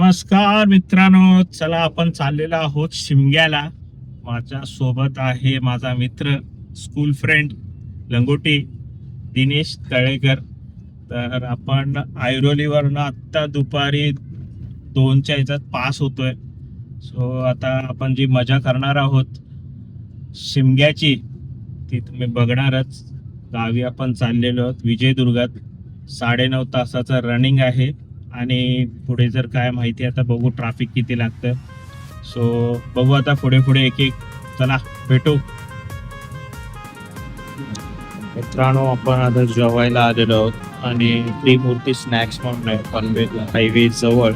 नमस्कार मित्रांनो चला आपण चाललेलो आहोत शिमग्याला. माझ्या सोबत आहे माझा मित्र स्कूल फ्रेंड लंगोटी दिनेश तळेकर. तर आपण ऐरोलीवरनं आत्ता दुपारी दोनच्या याच्यात पास होतोय. सो आता आपण जी मजा करणार आहोत शिमग्याची ती तुम्ही बघणारच. गावी आपण चाललेलो आहोत विजयदुर्गात. साडेनऊ तासाचं रनिंग आहे. आणि पुढे जर काय माहिती आता बघू ट्रॅफिक किती लागतं. सो बघू आता पुढे पुढे एक एक. चला भेटू. मित्रांनो आपण आता जेवायला आलेलो आहोत आणि त्रिमूर्ती स्नॅक्स म्हणून आहे पनवेल हायवे जवळ.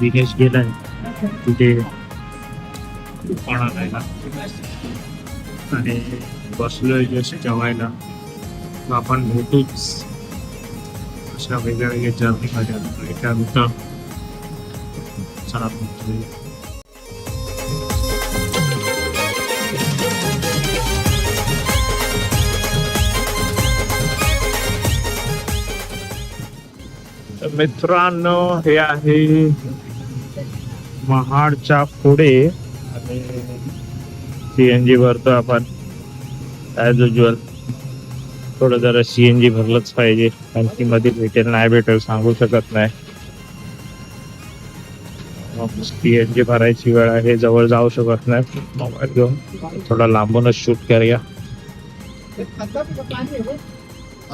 दिनेश गेलाय. तिथे दुकान आणि बसलोय जस्ट जेवायला. आपण भेटूच. अशा वेगळ्या वेगळ्या जर्नीमध्ये एका होतं चला मित्रांनो हे आहे महाडच्या पुढे आणि सीएनजी भरतो आपण ॲज युजल थोडं जरा सीएनजी भरलंच पाहिजे. आणखी मध्ये भेटेल नाही भेटेल सांगू शकत नाही. सीएनजी भरायची वेळ आहे जवळ जाऊ शकत नाही. मोबाईल घेऊन थोडा लांबूनच शूट करूया.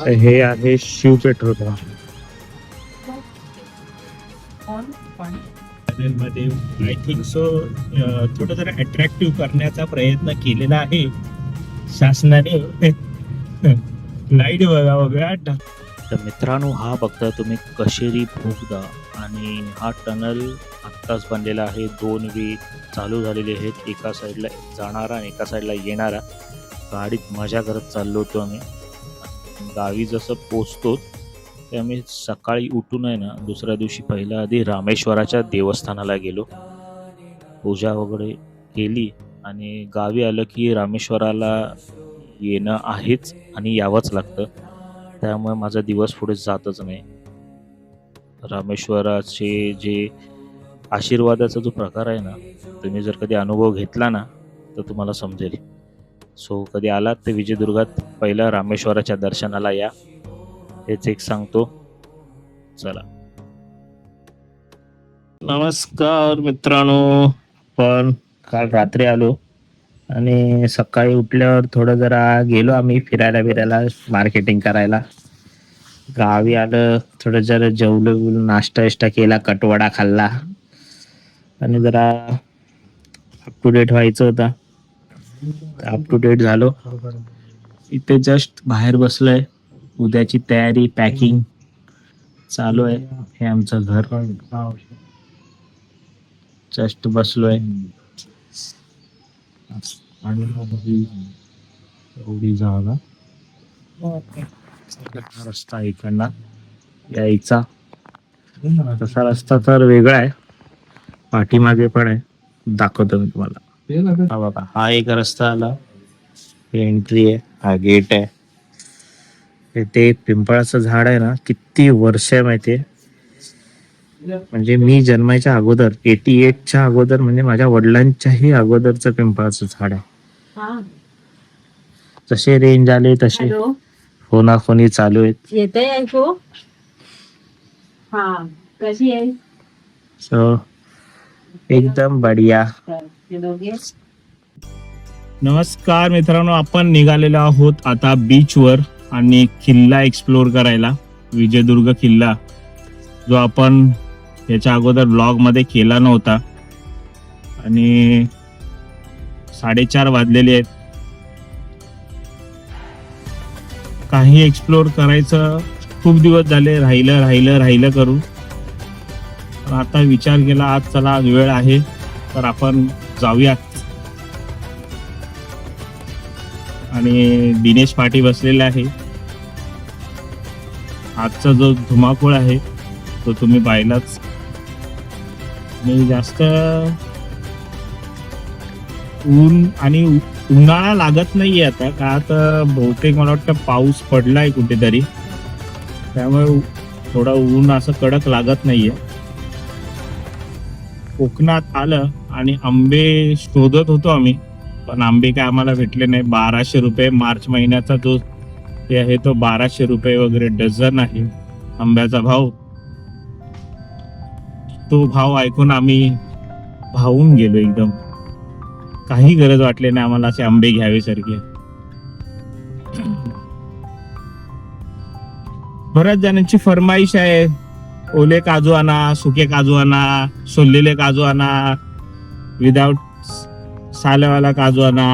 हे आहे शिव पेट्रोल पंप. मध्ये आय थिंक सो थोडं जरा अट्रॅक्टिव्ह करण्याचा प्रयत्न केलेला आहे. शासनाने. लाइट बघा बघा. तर मित्रांनो हा बघता तुम्ही कशेरी भोगदा आणि हा टनल आत्ताच बनलेला आहे. दोन वे चालू झालेले आहेत. एका साईडला जाणारा आणि एका साईडला येणारा. गाडीत मजा करत चाललो होतो आम्ही. गावी जसं पोचतो ते आम्ही सकाळी उठून आहे ना दुसऱ्या दिवशी पहिल्या आधी रामेश्वराच्या देवस्थानाला गेलो. पूजा वगैरे केली आणि गावी आलं की रामेश्वराला येणं आहेच आणि यावंच लागतं. त्यामुळे माझा दिवस पुढे जातच नाही. रामेश्वराचे जे आशीर्वादाचा जो प्रकार आहे ना तुम्ही जर कधी अनुभव घेतला ना तर तुम्हाला समजेल. सो कधी आलात तर विजयदुर्गात पहिला रामेश्वराच्या दर्शनाला या. हेच एक सांगतो. चला. नमस्कार मित्रांनो. पण काल रात्री आलो. आणि सकाळी उठल्यावर थोडं जरा गेलो आम्ही फिरायला बिरायला मार्केटिंग करायला. गावी आलं थोडं जरा जेवलो नाश्ता विष्टा केला कटवडा खाल्ला. आणि जरा अप टू डेट व्हायचं होतं. अप टू डेट झालो. इथे जस्ट बाहेर बसलोय. उद्याची तयारी पॅकिंग चालू आहे. हे आमचं घर. जस्ट बसलोय. आणि जागा. रस्ता यायचा. तसा रस्ता तर वेगळा आहे. पाठीमागे पण आहे. दाखवतो मी तुम्हाला. हा बघा हा एक रस्ता आला. एंट्री आहे. हा गेट आहे. ते पिंपळाचं झाड आहे ना किती वर्ष आहे माहितीये? म्हणजे मी जन्माच्या अगोदर एटी एटच्या अगोदर म्हणजे माझ्या वडिलांच्याही अगोदरचं पिंपळाचं झाड आहे. जसे रेंज आले तसे हॅलो. फोनाफोनी चालू आहेत. येतंय ऐकू? हा. कशी आहे? सो एकदम बढिया. नमस्कार मित्रांनो आपण निघालेलो आहोत आता बीचवर आणि किल्ला एक्सप्लोर करायला. विजयदुर्ग किल्ला जो आपण याच्या अगोदर ब्लॉगमध्ये केला नव्हता. आणि साडेचार वाजलेले आहेत. काही एक्सप्लोर करायचं खूप दिवस झाले. राहिलं राहिलं राहिलं करू आता विचार केला आज चला आज वेळ आहे तर आपण जाऊया आणि दिनेश पाटी बसलेला आहे. आजचा जो धुमाकूळ आहे तो तुम्ही पाहिलाच. आणि जास्त ऊन आणि उन्हाळा लागत नाहीये आता. का तर बहुतेक मला वाटतं पाऊस पडलाय कुठेतरी. त्यामुळे थोडा ऊन असं कडक लागत नाहीये. कोकणात आलं आणि आंबे शोधत होतो आम्ही. पण आंबे काय आम्हाला भेटले नाही. बाराशे रुपये मार्च महिन्याचा जो हे आहे तो बाराशे रुपये वगैरे डझन आहे. आंब्याचा भाव तो भाव ऐकून आम्ही भावून गेलो एकदम. काही गरज वाटली नाही आम्हाला असे आंबे घ्यावे सारखे बऱ्याच जणांची फरमाईश आहे. ओले काजू आणा सुके काजू आणा सोललेले काजू आणा विदाउट सालेवाला काजू आणा.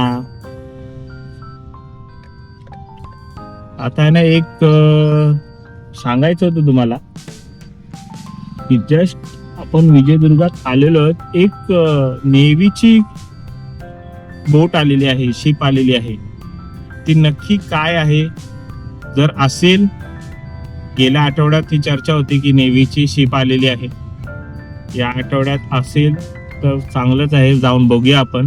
आता आहे ना एक सांगायचं होतं तुम्हाला की जस्ट आपण विजयदुर्गात आलेलो एक नेव्हीची बोट आलेली आहे शिप आलेली आहे. ती नक्की काय आहे? जर असेल गेल्या आठवड्यात ही चर्चा होती की नेव्हीची शिप आलेली आहे. या आठवड्यात असेल तर चांगलंच आहे जाऊन बघूया आपण.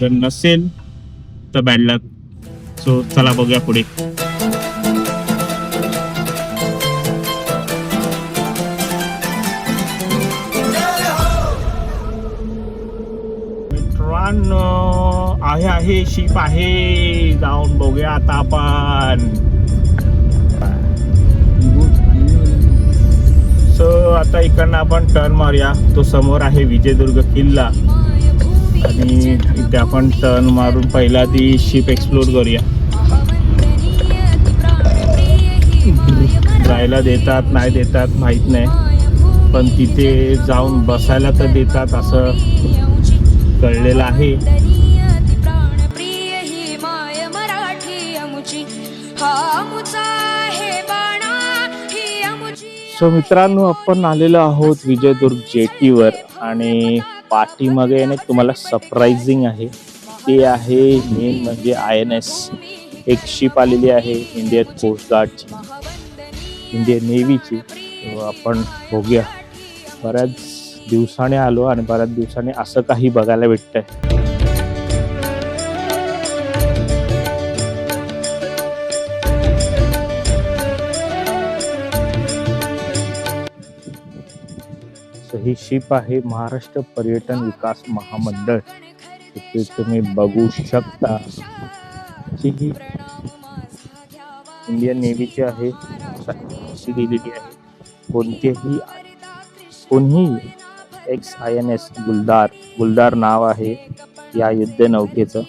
जर नसेल तर बॅड लक सो चला बघूया पुढे. आहे शिप आहे. जाऊन बघूया आता आपण. सो आता इकडनं आपण टर्न मारूया. तो समोर आहे विजयदुर्ग किल्ला. आणि इथे आपण टर्न मारून पहिला ती शिप एक्सप्लोर करूया. जायला देतात नाही देतात माहीत नाही. पण तिथे जाऊन बसायला तर देतात असं कळलेलं आहे. सो मित्रांनो आपण आलेलो आहोत विजयदुर्ग जेटीवर आणि पाठीमागे आहे ना तुम्हाला सरप्राइझिंग आहे. ते आहे मेन म्हणजे आय एन एस एक शिप आलेली आहे इंडियन कोस्ट गार्डची इंडियन नेव्हीची आपण बघूया. बऱ्याच दिवसाने आलो आणि बऱ्याच दिवसाने असं काही बघायला भेटतंय. तर ही शिप आहे महाराष्ट्र पर्यटन विकास महामंडळ. तिथे तुम्ही बघू शकता ही इंडियन नेव्हीची आहे अशी दिलेली आहे. कोणतेही कोणीही एक्स आय एन एस गुलदार गुलदार नाव आहे या युद्धनौकेचं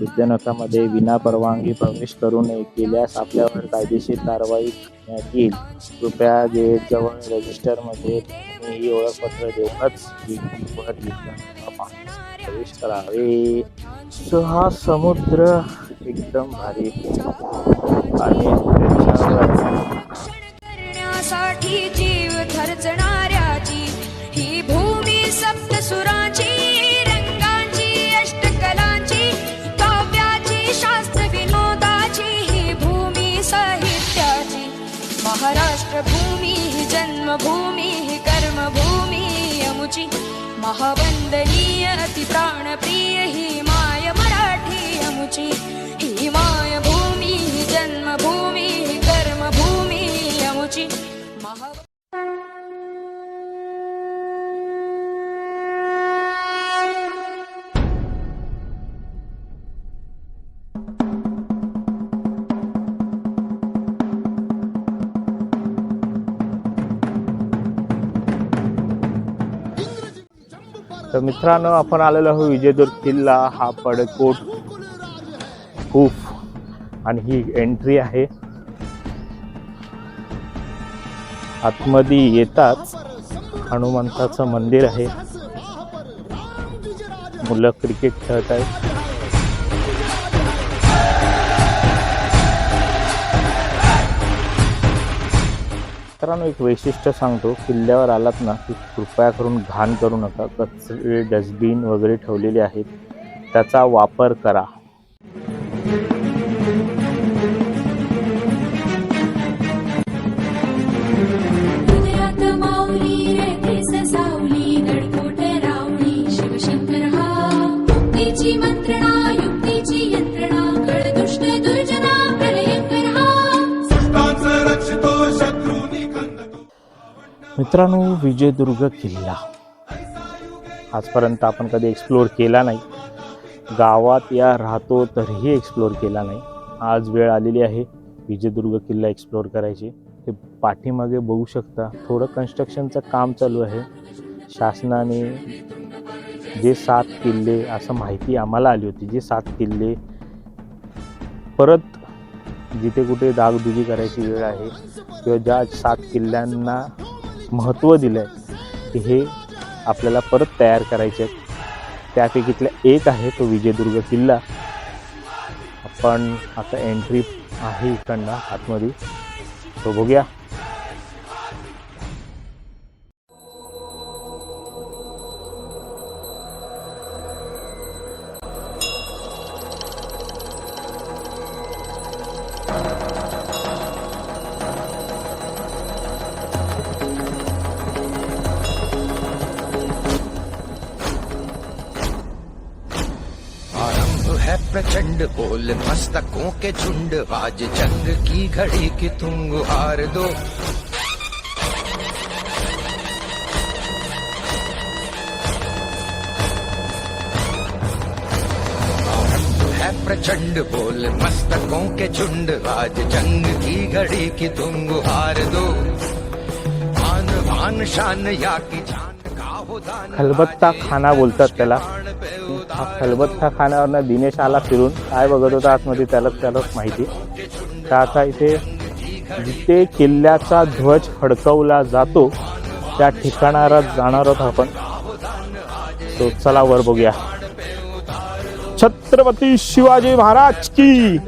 युद्धनौकामध्ये विना परवानगी प्रवेश करू नये केल्यास आपल्यावर कायदेशीर कारवाई करण्यात येईल कृपया गेट जवळ रजिस्टरमध्ये ही ओळखपत्र देऊनच वर प्रवेश करावे. सो हा समुद्र एकदम भारी. आणि करण्यासाठी जीव खर्चणाऱ्याची ही भूमी सप्तसुराची भूमी जन्मभूमी कर्मभूमी अमुची महावंदनीय अति प्राणप्रिय ही माय मराठी अमुची ही माय भूमी जन्मभूमी कर्मभूमी अमुची मित्रांनो आपण आलेलो आहोत विजयदुर्ग किल्ला. हा पडकोट खूप आणि ही एंट्री आहे. आतमध्ये येताच हनुमंताचं मंदिर आहे. मुलं क्रिकेट खेळत आहेत मित्रांनो एक वैशिष्ट्य सांगतो. किल्ल्यावर आलात ना की कृपया करून घाण करू नका. कचरे डस्टबिन वगैरे ठेवलेले आहेत. त्याचा वापर करा. मित्रांनो विजयदुर्ग किल्ला. आजपर्यंत आपण कधी एक्सप्लोअर केला नाही. गावात या राहतो तरीही एक्सप्लोअर केला नाही. आज वेळ आलेली आहे विजयदुर्ग किल्ला एक्सप्लोअर करायची. ते पाठीमागे बघू शकता. थोडं कन्स्ट्रक्शनचं काम चालू आहे. शासनाने जे सात किल्ले असं माहिती आम्हाला आली होती. जे सात किल्ले परत जिथे कुठे दागदुगी करायची वेळ आहे किंवा ज्या सात किल्ल्यांना महत्त्व दिलं आहे की हे आपल्याला परत तयार करायचे आहेत. त्यापैकीतला एक आहे तो विजयदुर्ग किल्ला. आपण आता एंट्री आहे इकडनं आतमध्ये. तो बघूया. मस्तकों के झुंड आज जंग की घड़ी की तुम गुहार दो। है प्रचंड बोल मस्तकों के झुंड आज जंग की घड़ी की तुम गुहार दो। भान भान शान या की जान का हो दान खलबत्ता खाना बोलतात त्याला। हा खलबत्ता खाण्यावरनं दिनेश आला फिरून काय बघत होता आतमध्ये त्यालाच त्यालाच माहिती. तर आता इथे जिथे किल्ल्याचा ध्वज फडकवला जातो त्या ठिकाणाला जाणार आहोत आपण. तो चला वर बघूया. छत्रपती शिवाजी महाराज की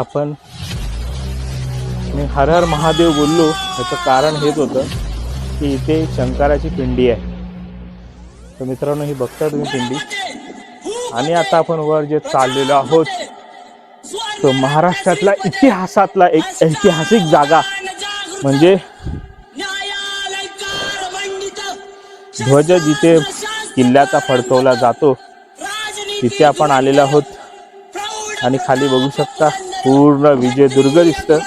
आपण मी हर हर महादेव बोललो याचं कारण हेच होतं की इथे शंकराची पिंडी आहे. तर मित्रांनो ही बघता तुम्ही पिंडी. आणि आता आपण वर जे चाललेलो आहोत तो महाराष्ट्रातला इतिहासातला एक ऐतिहासिक जागा. म्हणजे ध्वज जिथे किल्ल्याचा फडकवला जातो तिथे आपण आलेलो आहोत. आणि खाली बघू शकता पूर्ण विजयदुर्ग दिसतं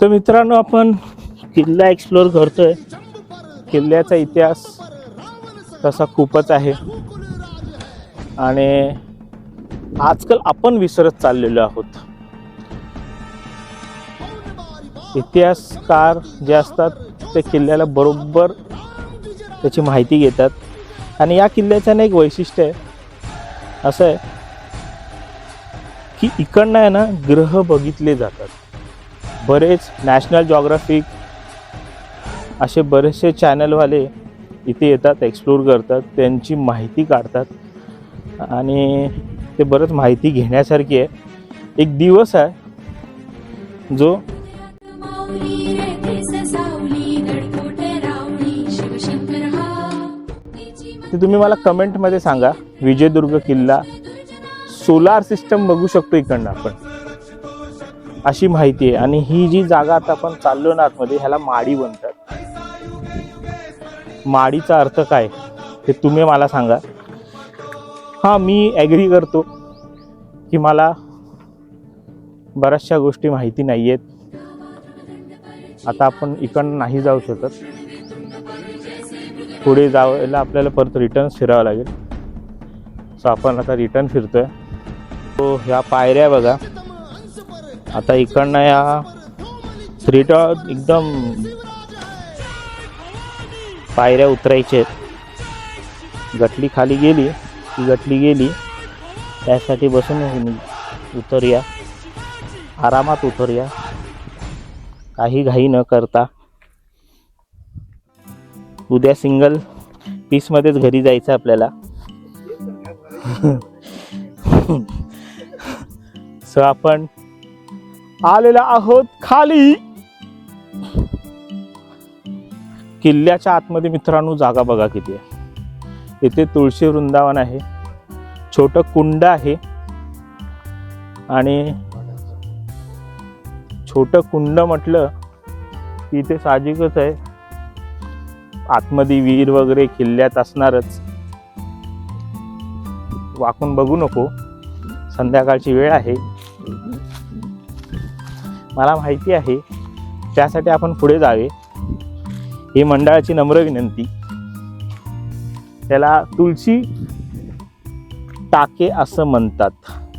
तर मित्रांनो आपण किल्ला एक्सप्लोअर करतोय. किल्ल्याचा इतिहास तसा खूपच आहे. आणि आजकाल आपण विसरत चाललेलो आहोत. इतिहासकार जे असतात त्या किल्ल्याला बरोबर त्याची माहिती घेतात. आणि या किल्ल्याचं ना एक वैशिष्ट्य आहे. असं आहे की इकडनं आहे ना ग्रह बघितले जातात. बरेच नॅशनल जॉग्राफिक असे बरेचसे चॅनलवाले इथे येतात एक्सप्लोर करतात त्यांची माहिती काढतात. आणि ते बरंच माहिती घेण्यासारखी आहे. एक दिवस आहे जो ते तुम्ही मला कमेंटमध्ये सांगा. विजयदुर्ग किल्ला सोलार सिस्टम बघू शकतो इकडनं आपण. अशी माहिती आहे. आणि ही जी जागा आता आपण चाललो ना आतमध्ये ह्याला माडी म्हणतात. माडीचा अर्थ काय? ते तुम्ही मला सांगा. हां मी ॲग्री करतो की मला बऱ्याचशा गोष्टी माहिती नाही आहेत आता आपण इकडनं नाही जाऊ शकत. पुढे जायला आपल्याला परत रिटर्न फिरावं लागेल. सो आपण आता रिटर्न फिरतोय. तो ह्या पायऱ्या बघा. आता इकडनं या रिटर्न एकदम पायऱ्या उतरायच्या आहेत. गटली खाली गेली ती गटली गेली. त्यासाठी बसून उतरूया. आरामात उतरूया. काही घाई न करता. उद्या सिंगल पीसमध्येच घरी जायचं आपल्याला. सो आपण आलेला आहोत खाली. किल्ल्याच्या आतमध्ये मित्रांनो जागा बघा किती आहे. इथे तुळशी वृंदावन आहे. छोटं कुंड आहे. आणि छोटं कुंड म्हटलं की इथे साहजिकच आहे. आतमध्ये विहीर वगैरे किल्ल्यात असणारच. वाकून बघू नको. संध्याकाळची वेळ आहे. मला माहिती आहे त्यासाठी आपण पुढे जावे. ही मंडळाची नम्र विनंती. त्याला तुळशी टाके असं म्हणतात.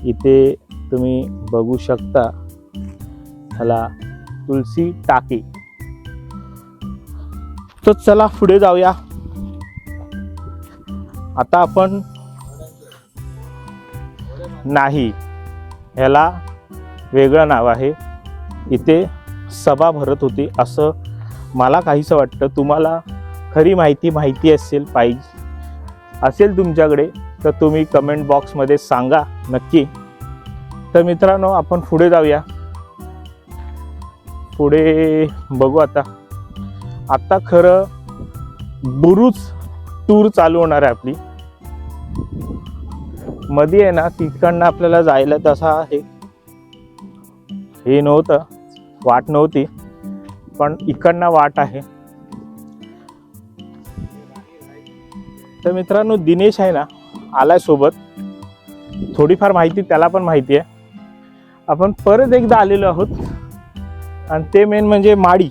इथे तुम्ही बघू शकता. ह्याला तुलसी टाके. तर चला पुढे जाऊया. आता आपण नाही. ह्याला वेगळं नाव आहे. इथे सभा भरत होती असं मला काहीसं वाटतं. तुम्हाला खरी माहिती माहिती असेल पाहिजे. असेल तुमच्याकडे तर तुम्ही कमेंट बॉक्समध्ये सांगा नक्की. तर मित्रांनो आपण पुढे जाऊया. पुढे बघू आता. आत्ता खरं बुरुज टूर चालू होणार आहे आपली. मध्ये आहे ना तिकडनं आपल्याला जायला तसा आहे हे नव्हतं वाट नव्हती पण इकडनं वाट आहे. तर मित्रांनो दिनेश आहे ना आलाय सोबत. थोडीफार माहिती त्याला पण माहिती आहे. आपण परत एकदा आलेलो आहोत. आणि ते मेन म्हणजे माडी.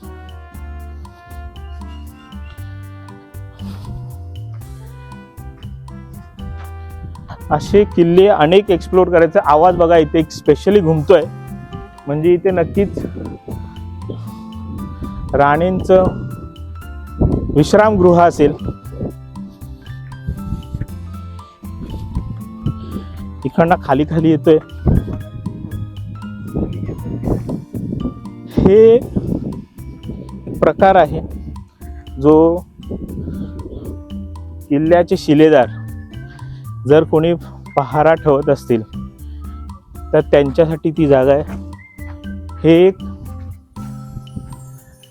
असे किल्ले अनेक एक्सप्लोर करायचे. आवाज बघा इथे एक स्पेशली घुमतोय. म्हणजे इथे नक्कीच राणींचं विश्रामगृह असेल. इकडनं खाली खाली येतोय. हे प्रकार आहे जो किल्ल्याचे शिलेदार जर कोणी पहारा ठेवत असतील तर त्यांच्यासाठी ती जागा आहे. हे एक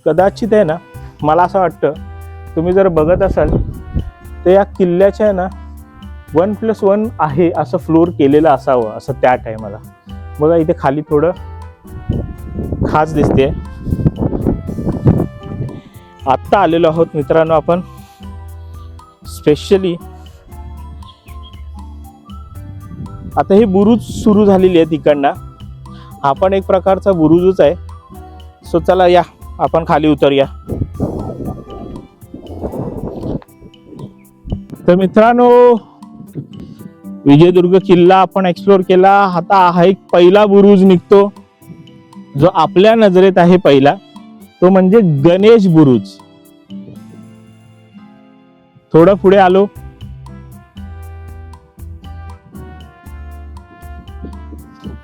कदाचित आहे ना मला असं वाटतं तुम्ही जर बघत असाल तर या किल्ल्याच्या आहे ना वन प्लस वन आहे असं फ्लोर केलेलं असावं असं त्या टायमाला बघा इथे खाली थोडं खास दिसते. आत्ता आलेलो आहोत मित्रांनो आपण. स्पेशली आता हे बुरुज सुरू झालेली आहे तिकडनं. आपण एक प्रकारचा बुरुजच आहे. सो चला या. आपण खाली उतरूया. तर मित्रांनो विजयदुर्ग किल्ला आपण एक्सप्लोर केला. आता हा एक पहिला बुरुज निघतो. जो आपल्या नजरेत आहे पहिला. तो म्हणजे गणेश बुरुज. थोडं पुढे आलो.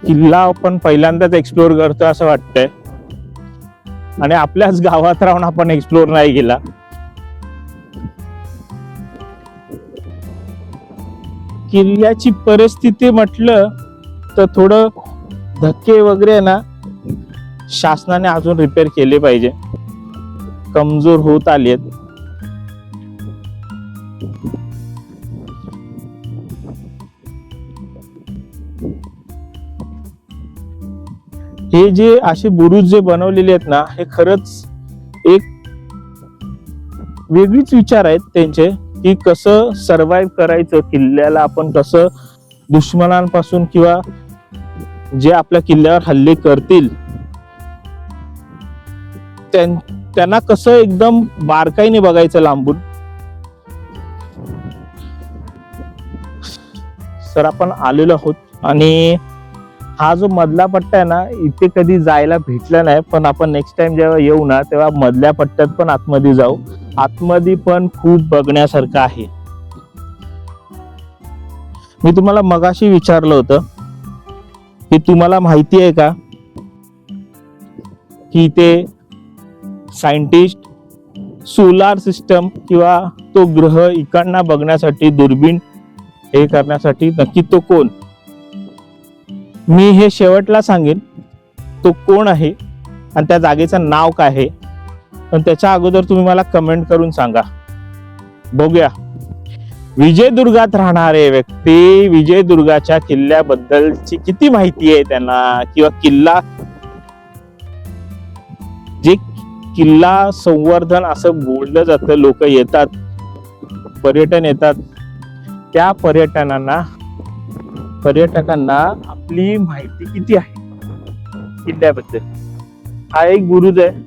किल्ला आपण पहिल्यांदाच एक्सप्लोर करतो असं वाटतंय. आणि आपल्याच गावात राहून आपण एक्सप्लोर नाही केला. किल्ल्याची परिस्थिती म्हटलं तर थोडं धक्के वगैरे ना शासनाने अजून रिपेअर केले पाहिजे. कमजोर होत आली आहेत हे जे असे बुरुज जे बनवलेले आहेत ना हे खरंच एक वेगळीच विचार आहेत त्यांचे की कसं सर्वाईव्ह करायचं किल्ल्याला आपण कसं दुश्मनांपासून किंवा जे आपल्या किल्ल्यावर हल्ले करतील त्यांना कसं एकदम बारकाईने बघायचं लांबून. सर आपण आलेलो आहोत आणि हा जो मधला पट्टा आहे ना इथे कधी जायला भेटला नाही पण आपण नेक्स्ट टाइम जेव्हा येऊ ना तेव्हा मधल्या पट्ट्यात पण आतमध्ये जाऊ. आतमध्ये पण खूप बघण्यासारखं आहे. मी तुम्हाला मगाशी विचारलं होतं की तुम्हाला माहिती आहे का की ते सायंटिस्ट सोलार सिस्टम किंवा तो ग्रह इकडना बघण्यासाठी दुर्बीण हे करण्यासाठी नक्की तो कोण? मी हे शेवटला सांगेन तो कोण आहे आणि त्या जागेचं नाव काय आहे? पण त्याच्या अगोदर तुम्ही मला कमेंट करून सांगा. बघूया. विजयदुर्गात राहणारे व्यक्ती विजयदुर्गाच्या किल्ल्याबद्दलची किती माहिती आहे त्यांना? किंवा किल्ला जे किल्ला संवर्धन असं बोललं जातं लोक येतात पर्यटन येतात. त्या पर्यटनांना पर्यटकांना आपली माहिती किती आहे? किल्ल्याबद्दल हा एक गुरुज आहे.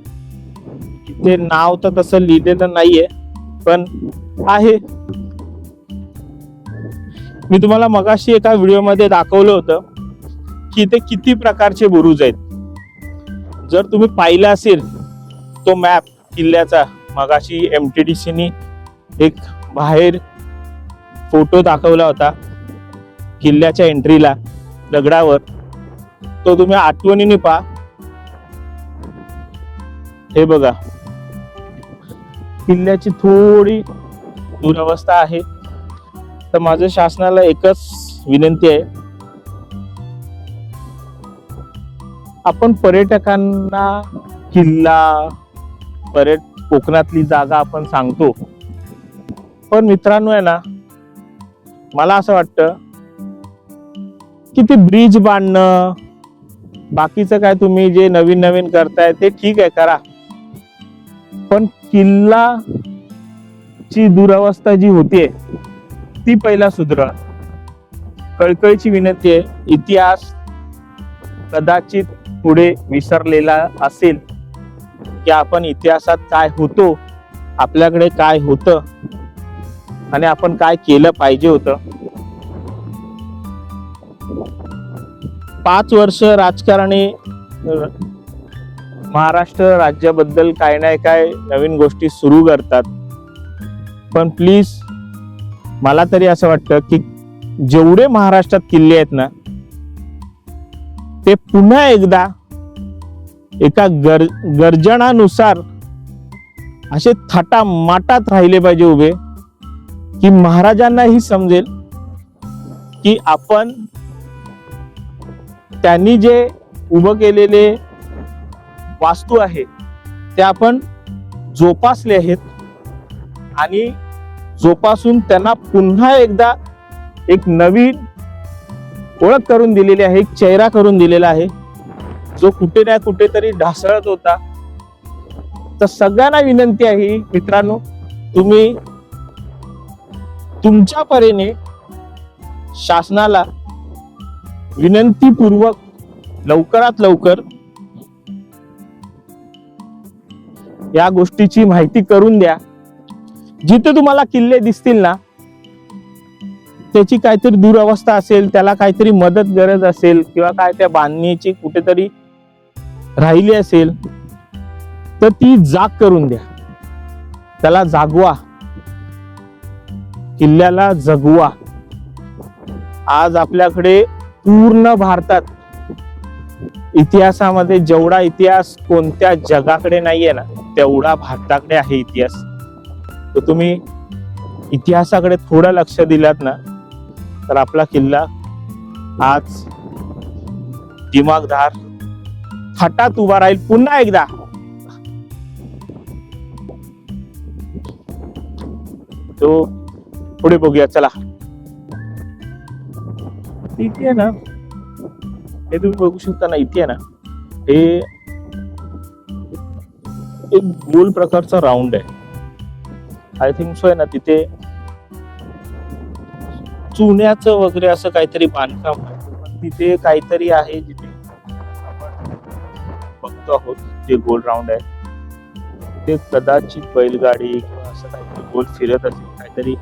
इथे नाव तर तसं लिहिलेलं नाहीये पण आहे. मी तुम्हाला मगाशी एका व्हिडिओमध्ये दाखवलं होतं की इथे किती प्रकारचे बुरुज आहेत. जर तुम्ही पाहिला असेल तो मॅप किल्ल्याचा मगाशी एम टी डी सीनी एक बाहेर फोटो दाखवला होता. किल्ल्याच्या एंट्रीला दगडावर. तो तुम्ही आठवणीने पहा. हे बघा. किल्ल्याची थोडी दुरवस्था आहे. तर माझं शासनाला एकच विनंती आहे. आपण पर्यटकांना किल्ला पर्यट कोकणातली जागा आपण सांगतो. पण मित्रांनो आहे ना मला असं वाटतं की ते ब्रिज बांधणं? बाकीचं काय तुम्ही जे नवीन नवीन करताय ते ठीक आहे करा. पण किल्ला ची दुरावस्था जी होतीये ती पहिला सुधरा कळकळीची विनंती आहे इतिहास कदाचित पुढे विसरलेला असेल की आपण इतिहासात काय होतो आपल्याकडे काय होतं आणि आपण काय केलं पाहिजे होतं. पाच वर्ष राजकारणी महाराष्ट्र राज्याबद्दल काय नाही काय नवीन गोष्टी सुरू करतात. पण प्लीज मला तरी असं वाटतं की जेवढे महाराष्ट्रात किल्ले आहेत ना ते पुन्हा एकदा एका गर गर्जनानुसार असे थाटा माटात राहिले पाहिजे उभे की महाराजांनाही समजेल की आपण त्यांनी जे उभं केलेले वास्तू आहे ते आपण जोपासले आहेत. आणि जोपासून त्यांना पुन्हा एकदा एक नवीन ओळख करून दिलेली आहे एक चेहरा करून दिलेला आहे जो कुठे ना कुठेतरी ढासळत होता. तर सगळ्यांना विनंती आहे मित्रांनो तुम्ही तुमच्या परीने शासनाला विनंतीपूर्वक लवकरात लवकर या गोष्टीची माहिती करून द्या. जिथे तुम्हाला किल्ले दिसतील ना त्याची काहीतरी दुरावस्था असेल त्याला काहीतरी मदत गरज असेल किंवा काय त्या बांधणीची कुठेतरी राहिली असेल तर ती जाग करून द्या. त्याला जागवा. किल्ल्याला जगवा. आज आपल्याकडे पूर्ण भारतात इतिहासामध्ये जेवढा इतिहास कोणत्या जगाकडे नाहीये ना तेवढा भारताकडे आहे इतिहास. तर तुम्ही इतिहासाकडे थोडं लक्ष दिलात ना तर आपला किल्ला आज दिमागदार थाटात उभा राहील पुन्हा एकदा. तो पुढे बघूया चला. इथे आहे ना हे तुम्ही बघू शकता ना इथे आहे ना हे एक गोल प्रकारचा राऊंड आहे. आय थिंक सो आहे ना तिथे चुन्याचं वगैरे असं काहीतरी बांधकाम आहे. तिथे काहीतरी आहे जिथे आपण बघतो आहोत जे गोल राऊंड आहे. ते कदाचित बैलगाडी किंवा असं काहीतरी गोल फिरत असेल काहीतरी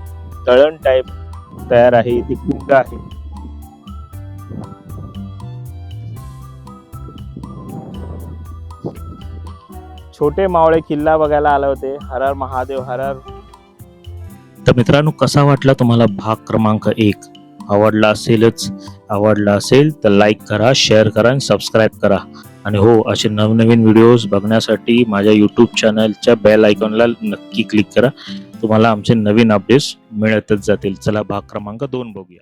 तळण टाईप तयार आहे इथे कुंड आहे. छोटे मावळे किल्ला बघायला आले होते. हरार महादेव हरार तर मित्रांनो कसा वाटला तुम्हाला भाग क्रमांक एक? आवडला असेलच आवडला असेल तर लाईक करा शेअर करा आणि सबस्क्राईब करा. आणि हो असे नवनवीन व्हिडिओज बघण्यासाठी माझ्या यूट्यूब चॅनलच्या बेल आयकॉनला नक्की क्लिक करा. तुम्हाला आमचे नवीन अपडेट्स मिळतच जातील. चला भाग क्रमांक दोन बघूया.